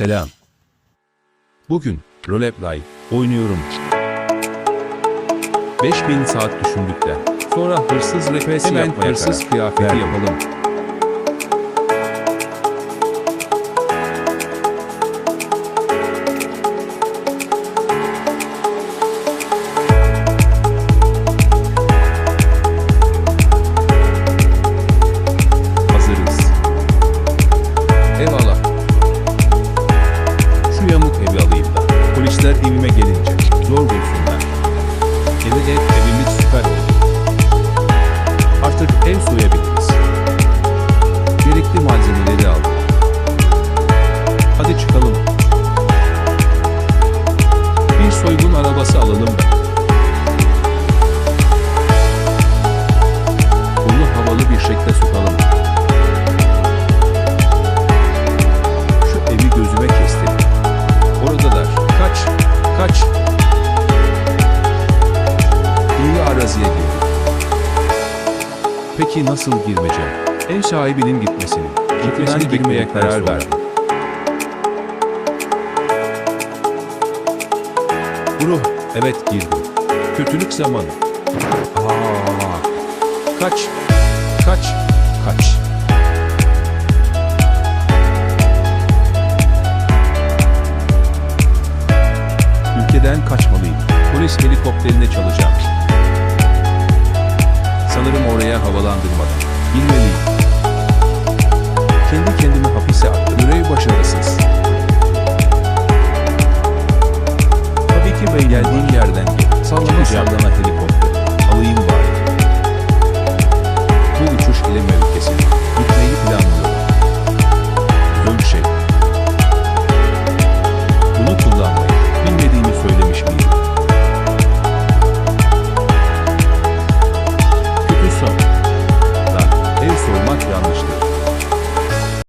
Selam. Bugün Roleplay oynuyorum. 5000 saat düşündükten sonra hırsız refesi Hemen yapmaya hırsız kıyafeti yapalım. 有一点肯定 araziye girdim. Peki nasıl girmeyeceğim? Ev sahibinin gitmesini, gitmesini girmeye karar verdim. Bro, evet girdim. Kötülük zamanı. Aa, kaç, kaç, kaç. Ülkeden kaçmalıyım. Polis helikopterine çalacağım. Sanırım oraya havalandırmadan. Bilmeliyim. Kendi kendimi hapise attım. Görev başarısız. Tabii ki bey geldiğim yerden gel. Sallana sallana helikopter.